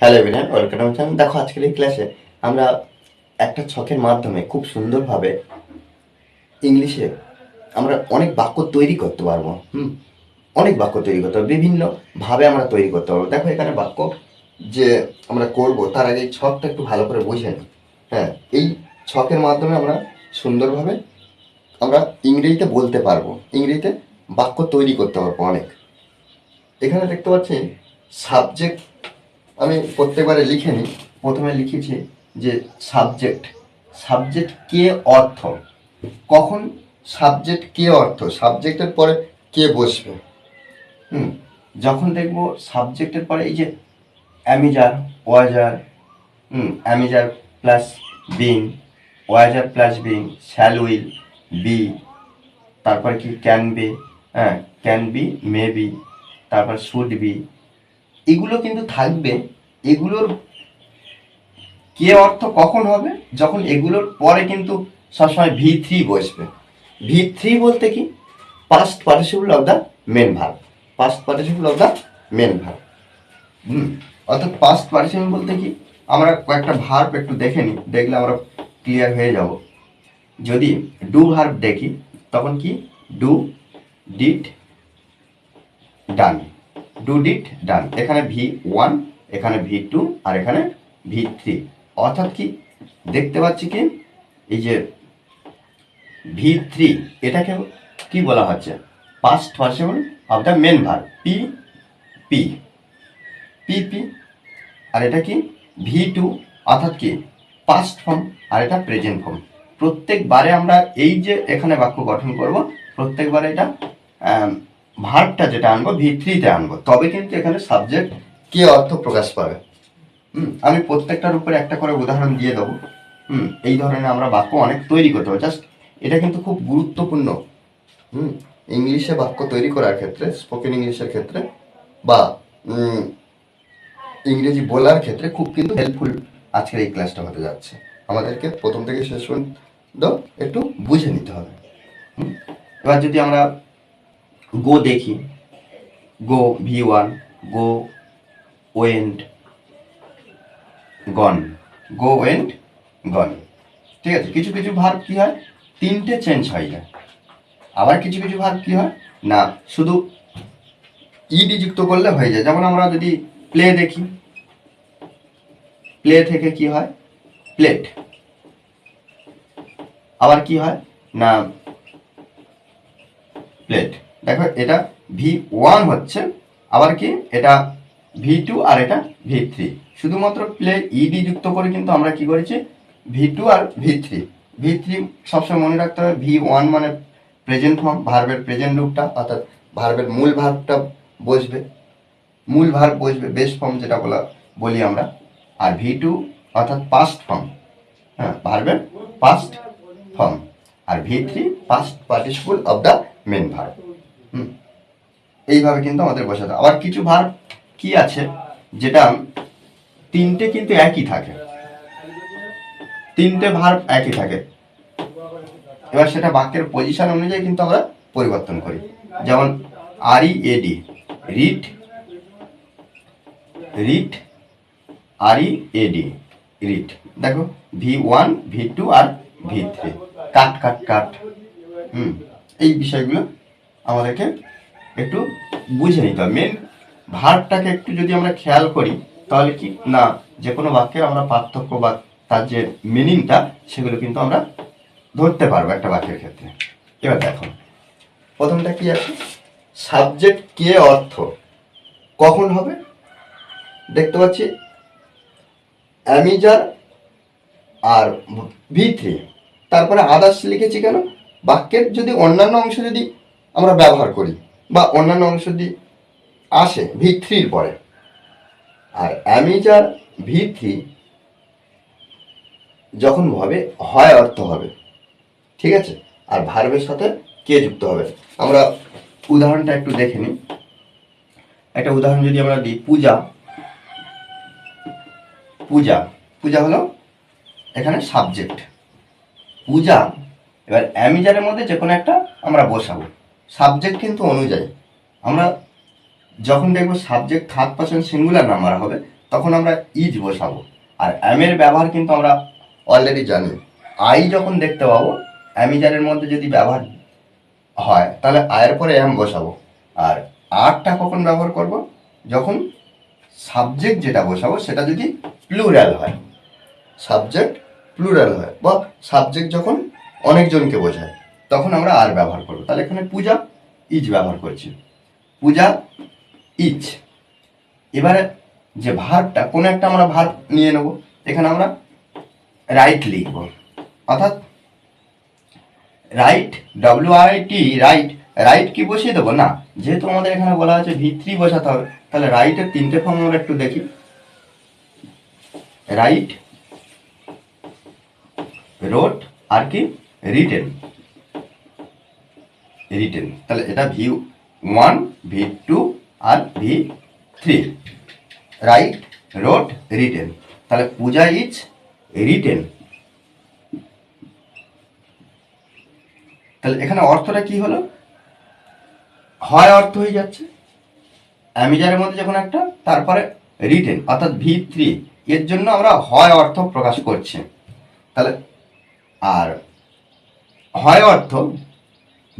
Hello এভিনান welcome channel দেখো, আজকের এই ক্লাসে আমরা একটা ছকের মাধ্যমে খুব সুন্দরভাবে ইংলিশে আমরা অনেক বাক্য তৈরি করতে পারব। হুম? অনেক বাক্য তৈরি করতে পারব। বিভিন্ন ভাবে আমরা তৈরি করতে পারব। দেখো, এখানে বাক্য যে আমরা করব, তার আগে এই ছকটা একটু ভালো করে বুঝে নিই হ্যাঁ এই ছকের মাধ্যমে আমরা সুন্দরভাবে আমরা ইংরেজিতে বলতে পারব। ইংরেজিতে বাক্য তৈরি করতে পারব অনেক। এখানে দেখতে পাচ্ছি সাবজেক্ট আমি প্রত্যেকবারে লিখে নিই প্রথমে লিখেছি যে সাবজেক্ট সাবজেক্ট কে অর্থ? কখন সাবজেক্ট কে অর্থ? সাবজেক্টের পরে কে বসবে? হুম, যখন দেখব সাবজেক্টের পরে এই যে am is are was were hmm am is are plus being was were plus being shall will be তারপরে কি ক্যান বি হ্যাঁ ক্যান বি মে বি তারপর শুড বি এগুলো কিন্তু থাকবে, এগুলোর কে অর্থ কখন হবে? যখন এগুলোর পরে কিন্তু সবসময় ভি থ্রি বসবে। ভি থ্রি বলতে কি? Past participle of the main verb past participle of the main verb hmm, অর্থাৎ পাস্ট পার্টিসিপল বলতে কি? আমরা কয়েকটা ভার্ব একটু দেখে নিই, দেখলে আমরা ক্লিয়ার হয়ে যাব। যদি ডু ভার্ব দেখি, তখন কি? Do did done do did done এখানে ভি ওয়ান এখানে ভি টু আর এখানে ভি থ্রি অর্থাৎ কি? দেখতে পাচ্ছি কি? এই যে ভি থ্রি এটাকে কি বলা হচ্ছে? Past participle of the main verb P P P P আর এটা কি? ভি টু অর্থাৎ কি? পাস্ট ফর্ম আর এটা প্রেজেন্ট ফর্ম প্রত্যেকবারে আমরা এই যে এখানে বাক্য গঠন করব, প্রত্যেকবারে এটা ভার্বটা যেটা আনব ভি থ্রিতে আনব। তবে কিন্তু এখানে সাবজেক্ট কে অর্থ প্রকাশ পাবে? হুম, আমি প্রত্যেকটার উপরে একটা করে উদাহরণ দিয়ে দেবো। হুম, এই ধরনের আমরা বাক্য অনেক তৈরি করতে পারব। জাস্ট এটা কিন্তু খুব গুরুত্বপূর্ণ। হুম, ইংলিশে বাক্য তৈরি করার ক্ষেত্রে স্পোকেন ইংলিশের ক্ষেত্রে বা ইংরেজি বলার ক্ষেত্রে খুব কিন্তু হেল্পফুল আজকের এই ক্লাসটা হতে যাচ্ছে। আমাদেরকে প্রথম থেকে শেষ পর্যন্ত একটু বুঝে নিতে হবে। এবার যদি আমরা গো দেখি। Go V one go went gone go went gone ঠিক আছে, কিছু কিছু ভার্ব কি হয়? তিনটে চেঞ্জ হয়ে যায়। আবার কিছু কিছু ভার্ব কি হয়? না, শুধু ইডি যুক্ত করলে হয়ে যায়। যেমন আমরা যদি প্লে দেখি। প্লে থেকে কি হয়? প্লেট আবার কি হয়? না প্লেট দেখো, এটা ভি ওয়ান হচ্ছে, আবার কি? এটা ভি টু আর এটা ভি থ্রি শুধুমাত্র প্লে ইডি যুক্ত করে কিন্তু আমরা কি করেছি? ভি টু আর ভি থ্রি ভি থ্রি সবসময় মনে রাখতে হবে ভি ওয়ান মানে প্রেজেন্ট ফর্ম ভার্বের প্রেজেন্ট রূপটা, অর্থাৎ ভার্বের মূল ভার্বটা বসবে। মূল ভার্ব বসবে বেস ফর্ম যেটা বলা, বলি আমরা। আর ভি টু অর্থাৎ পাস্ট ফর্ম হ্যাঁ ভার্বের past form R V three past participle of the main verb hmm. এইভাবে কিন্তু আমাদের বসাতে। আবার কিছু ভার কি আছে? যেটা তিনটে কিন্তু একই থাকে। তিনটে ভার একই থাকে। এবার সেটা বাক্যের পজিশন অনুযায়ী কিন্তু আমরা পরিবর্তন করি। যেমন R E A D read read R E A D read দেখো ভি ওয়ান ভি টু আর V three cut cut cut. Hmm, এই বিষয়গুলো আমাদেরকে একটু বুঝে নিতে হবে। মেন ভার্বটাকে একটু যদি আমরা খেয়াল করি, তাহলে কি? না যে কোনো বাক্যের আমরা পার্থক্য বা তার যে মিনিংটা সেগুলো কিন্তু আমরা ধরতে পারব একটা বাক্যের ক্ষেত্রে। এবার দেখো, প্রথমটা কি আছে? সাবজেক্ট কে অর্থ কখন হবে? দেখতে পাচ্ছি অ্যামিজার আর ভি থ্রি তারপরে আদার্স লিখেছি কেন? বাক্যের যদি অন্যান্য অংশ যদি আমরা ব্যবহার করি বা অন্যান্য অংশ যদি আসে ভি থ্রির পরে। আর অ্যামিজার ভি থ্রি যখন হবে, হয় অর্থ হবে। ঠিক আছে? আর ভার্বের সাথে কে যুক্ত হবে? আমরা উদাহরণটা একটু দেখে নিই। একটা উদাহরণ যদি আমরা দিই, পূজা। পূজা। পূজা হলো এখানে সাবজেক্ট পূজা, এবার অ্যামিজারের মধ্যে যে কোনো একটা আমরা বসাবো। সাবজেক্ট কিন্তু অনুযায়ী। আমরা যখন দেখব subject third person singular number হবে, তখন আমরা ইজ বসাবো। আর অ্যামের ব্যবহার কিন্তু আমরা অলরেডি জানি। আই যখন দেখতে পাবো অ্যামিজারের মধ্যে যদি ব্যবহার হয়, তাহলে আয়ের পরে অ্যাম বসাবো। আর আরটা কখন ব্যবহার করব? যখন সাবজেক্ট যেটা বসাবো, সেটা যদি প্লুরাল হয়। সাবজেক্ট প্লুরাল হয়। বা সাবজেক্ট যখন অনেকজনকে বোঝায়। তখন আমরা আর ব্যবহার করব। তাহলে এখানে পূজা, ইজ ব্যবহার করছি। পূজা, ইজ। এবারে যে ভার্বটা, কোনো একটা আমরা ভার্ব নিয়ে নেব। এখানে আমরা রাইট লিখব। অর্থাৎ write, W I T, write. Write কি বসিয়ে দেবো? না, যেহেতু আমাদের এখানে বলা আছে ভিত্রি বসাতে হবে, তাহলে রাইটের তিনটে ফর্ম আমরা একটু দেখি। রাইট রোড আর কি? রিটেন। রিটেন তাহলে এটা ভি ওয়ান ভি টু আর V three write rode written তাহলে পূজা ইজ রিটেন তাহলে এখানে অর্থটা কি হলো? হয় অর্থ হয়ে যাচ্ছে। অ্যামিজারের মধ্যে যখন একটা, তারপরে রিটেন অর্থাৎ ভি থ্রি এর জন্য আমরা হয় অর্থ প্রকাশ করছি। তাহলে, আর হয় অর্থ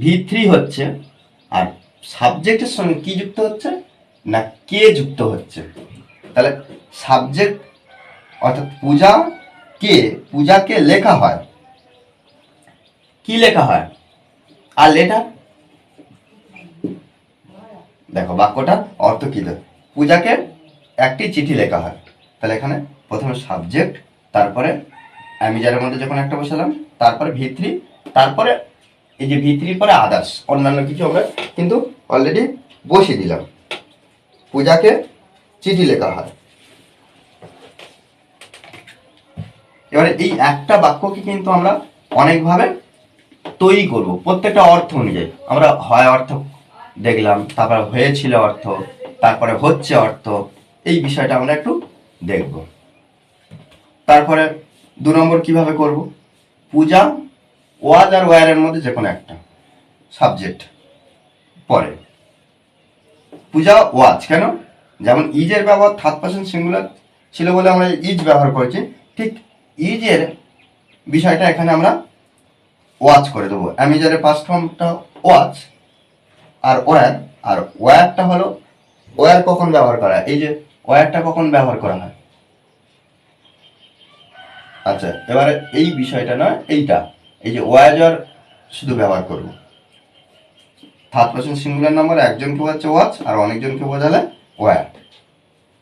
ভি থ্রি হচ্ছে, আর সাবজেক্টের সঙ্গে কি যুক্ত হচ্ছে? না, কে যুক্ত হচ্ছে? তাহলে সাবজেক্ট, অর্থাৎ পূজা কে, পূজাকে লেখা হয়। কি লেখা হয়? আর লেটার? দেখো বাক্যটা অর্থ কি পূজাকে একটি চিঠি লেখা হয়। তাহলে এখানে প্রথমে সাবজেক্ট, তারপরে অ্যামিজারের মধ্যে যখন একটা বসালাম, তারপরে ভিত্রি তারপরে এই যে ভিত্রির পরে আদার্স অন্যান্য কিছু আমরা কিন্তু অলরেডি বসিয়ে দিলাম। পূজাকে চিঠি লেখা হয়। এবারে এই একটা বাক্যকে কিন্তু আমরা অনেকভাবে তৈরি করব, প্রত্যেকটা অর্থ অনুযায়ী। আমরা হয় অর্থ দেখলাম, তারপরে হয়েছিল অর্থ, তারপরে হচ্ছে অর্থ, এই বিষয়টা আমরা একটু দেখব। তারপরে দু নম্বর কীভাবে করব? পূজা ওয়াজ আর ওয়ারের মধ্যে যে কোনো একটা সাবজেক্ট পরে পূজা ওয়াজ, কেন? যেমন ইজের ব্যবহার থার্ড পার্সন সিঙ্গুলার ছিল বলে আমরা ইজ ব্যবহার করেছি, ঠিক ইজের বিষয়টা এখানে আমরা ওয়াচ করে দেবো। অ্যামিজারের পাস্ট ফর্মটা ওয়াচ আর ওয়ার, আর ওয়ারটা হলো ওয়ার কখন ব্যবহার করা হয়? এই যে ওয়ারটা কখন ব্যবহার করা হয়? আচ্ছা এবারে এই বিষয়টা নয়, এইটা। এই যে ওয়াজার শুধু ব্যবহার করব। থার্ড পার্সন সিঙ্গুলার নাম্বার, একজনকে বোঝাচ্ছে ওয়াচ আর অনেকজনকে বোঝালে ওয়্যার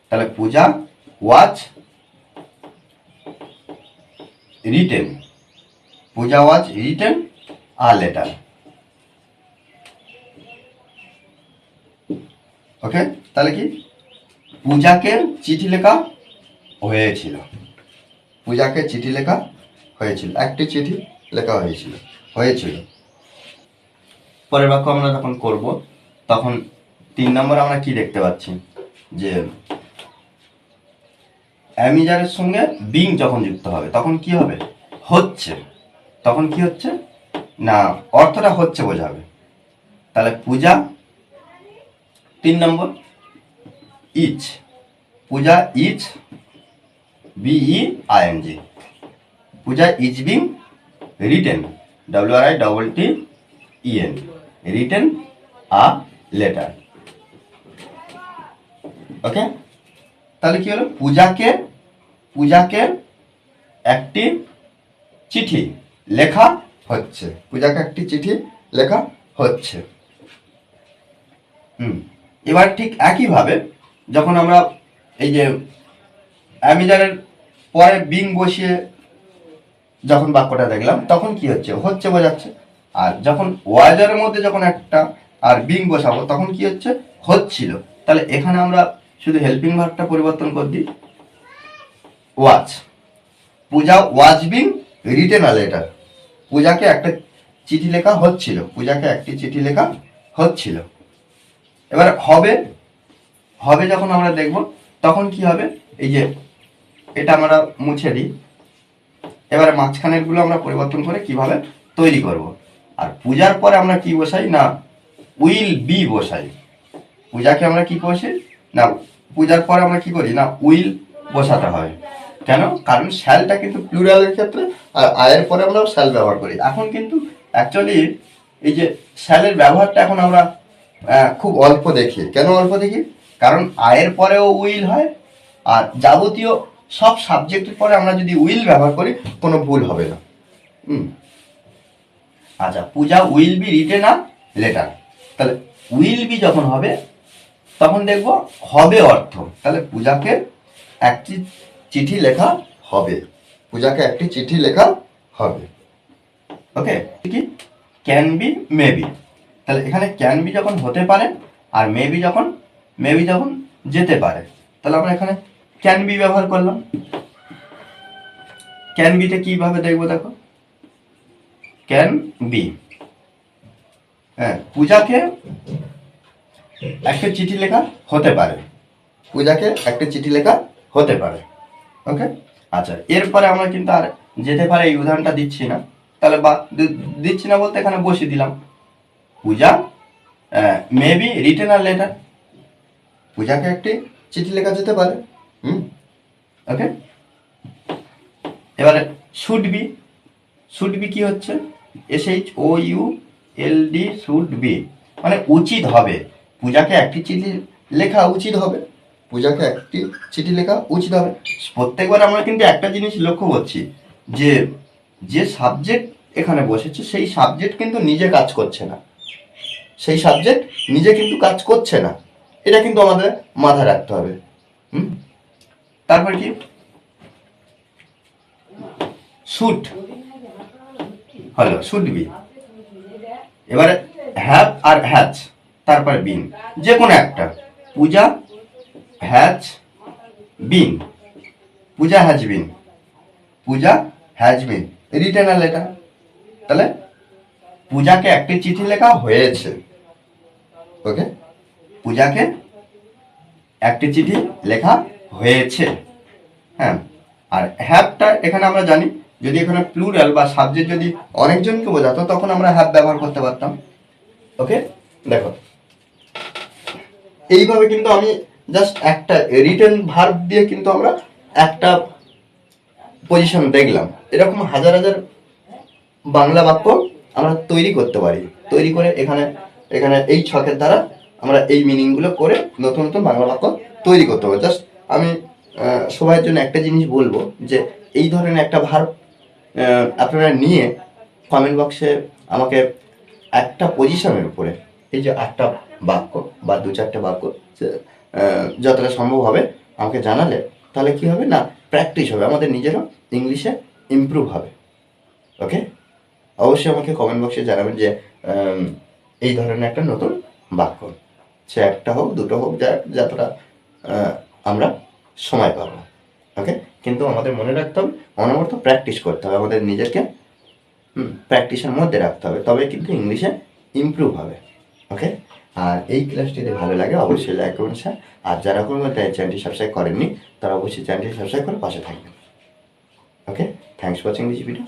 তাহলে Puja was written. Puja was written R letter. Okay? তাহলে কি? পূজাকে চিঠি লেখা হয়েছিল। পূজাকে চিঠি লেখা হয়েছিল। একটি চিঠি। লেখা হয়েছিল হয়েছিল। পরের বাক্য আমরা যখন করব, তখন তিন নম্বর আমরা কি দেখতে পাচ্ছি? যে অ্যামিজারের সঙ্গে বিং যখন যুক্ত হবে, তখন কি হবে? হচ্ছে। তখন কি হচ্ছে? না, অর্থটা হচ্ছে বোঝাবে। তাহলে পূজা, তিন নম্বর, is. Puja, is B E I N G Puja is being written W R I double T E N written a letter okay তাহলে কি হলো? পূজাকে পূজাকে একটি চিঠি লেখা হচ্ছে। পূজাকে একটি চিঠি লেখা হচ্ছে। হুম। এবার ঠিক একইভাবে যখন আমরা এই যে অ্যামিজারের পরে বিং বসিয়ে যখন বাক্যটা দেখলাম, তখন কি হচ্ছে? হচ্ছে বোঝাচ্ছে। আর যখন ওয়াজারের মধ্যে যখন একটা আর বিং বসাবো, তখন কি হচ্ছে? হচ্ছিল। তাহলে এখানে আমরা শুধু হেল্পিং ভার্বটা পরিবর্তন করে দিই। Was Puja was being written a letter. পূজাকে একটা চিঠি লেখা হচ্ছিল। পূজাকে একটি চিঠি লেখা হচ্ছিল। এবার হবে হবে যখন আমরা দেখব, তখন কি হবে? এই যে, এটা আমরা মুছে দিই। এবারে মাঝখানেরগুলো আমরা পরিবর্তন করে কীভাবে তৈরি করব? আর পূজার পরে আমরা কি বসাই? না, উইল বি বসাই। পূজাকে আমরা কি বসি? না, পূজার পরে আমরা কি করি? না, উইল বসাতে হয়। কেন? কারণ শ্যালটা কিন্তু প্লুরালের ক্ষেত্রে আর আয়ের পরে আমরা শ্যাল ব্যবহার করি। এখন কিন্তু অ্যাকচুয়ালি এই যে শ্যালের ব্যবহারটা এখন আমরা খুব অল্প দেখি। কেন অল্প দেখি? কারণ আয়ের পরেও উইল হয়, আর যাবতীয় সব সাবজেক্টের পরে আমরা যদি উইল ব্যবহার করি, কোনো ভুল হবে না। হুম। আচ্ছা পূজা উইল বি রিটেন আর লেটার তাহলে উইল বি যখন হবে, তখন দেখব হবে অর্থ। তাহলে পূজাকে একটি চিঠি লেখা হবে। পূজাকে একটি চিঠি লেখা হবে। ওকে কি? ক্যান বি মেবি তাহলে এখানে ক্যান বি যখন হতে পারে, আর মেবি যখন মেবি যখন যেতে পারে, তাহলে আমরা এখানে ক্যান বি ব্যবহার করলাম। ক্যান বিটা কীভাবে দেখব দেখো? ক্যান বি হ্যাঁ পূজাকে একটা চিঠি লেখা হতে পারে। পূজাকে একটা চিঠি লেখা হতে পারে। ওকে আচ্ছা এরপরে আমরা কিন্তু আর যেতে পারে এই উদাহরণটা দিচ্ছি না। তাহলে বা দিচ্ছি না বলতে এখানে বসিয়ে দিলাম। পূজা মেবি রিটেন আর লেটার পূজাকে একটি চিঠি লেখা যেতে পারে। ওকে এবারে শুড বি শুড বি কি হচ্ছে? S H O U L D should be মানে উচিত হবে। পূজাকে একটি চিঠি লেখা উচিত হবে। পূজাকে একটি চিঠি লেখা উচিত হবে। প্রত্যেকবার আমরা কিন্তু একটা জিনিস লক্ষ্য করছি, যে যে সাবজেক্ট এখানে বসেছে, সেই সাবজেক্ট কিন্তু নিজে কাজ করছে না। সেই সাবজেক্ট নিজে কিন্তু কাজ করছে না। এটা কিন্তু আমাদের মাথায় রাখতে হবে। হুম? তারপর কি? শুট হলো শুড বি এবারে হ্যাভ আর হ্যাজ তারপর বিন যে কোনো একটা। Puja has been Puja has been Puja has been R letter তাহলে পূজাকে একটি চিঠি লেখা হয়েছে। ওকে পূজাকে একটি চিঠি লেখা হয়েছে। হ্যাঁ? আর হ্যাভটা এখানে আমরা জানি, যদি এখানে প্লুরাল বা সাবজেক্ট যদি অনেকজনকে বোঝাতো তখন আমরা হ্যাভ ব্যবহার করতে পারতাম। ওকে দেখো। এইভাবে কিন্তু আমি জাস্ট একটা রিটেন ভার্ব দিয়ে কিন্তু আমরা একটা পজিশন দেখলাম। এরকম হাজার হাজার বাংলা বাক্য আমরা তৈরি করতে পারি। তৈরি করে এখানে এখানে এই ছকের দ্বারা আমরা এই মিনিংগুলো করে নতুন নতুন বাংলা বাক্য তৈরি করতে পারি। জাস্ট আমি সবার জন্য একটা জিনিস বলব যে এই ধরনের একটা ভার আপনারা নিয়ে কমেন্ট বক্সে আমাকে একটা পজিশনের উপরে এই যে একটা বাক্য বা দু চারটে বাক্য যতটা সম্ভব হবে আমাকে জানালে, তাহলে কি হবে? না প্র্যাকটিস হবে। আমাদের নিজেরও ইংলিশে ইমপ্রুভ হবে। ওকে অবশ্যই আমাকে কমেন্ট বক্সে জানাবেন যে এই ধরনের একটা নতুন বাক্য। সে একটা হোক, দুটো হোক, যা, যতটা আমরা সময় পাবো। ওকে কিন্তু আমাদের মনে রাখতে হবে, অনবরত প্র্যাকটিস করতে হবে। আমাদের নিজেকে প্র্যাকটিসের মধ্যে রাখতে হবে। তবে কিন্তু ইংলিশে ইমপ্রুভ হবে। ওকে আর এই ক্লাসটি যদি ভালো লাগে, অবশ্যই লাইক করুন স্যার আর যারা কোনো চ্যানেলটি সাবস্ক্রাইব করেননি, তারা অবশ্যই চ্যানেলটি সাবস্ক্রাইব করে পাশে থাকবেন। Okay thanks watching this video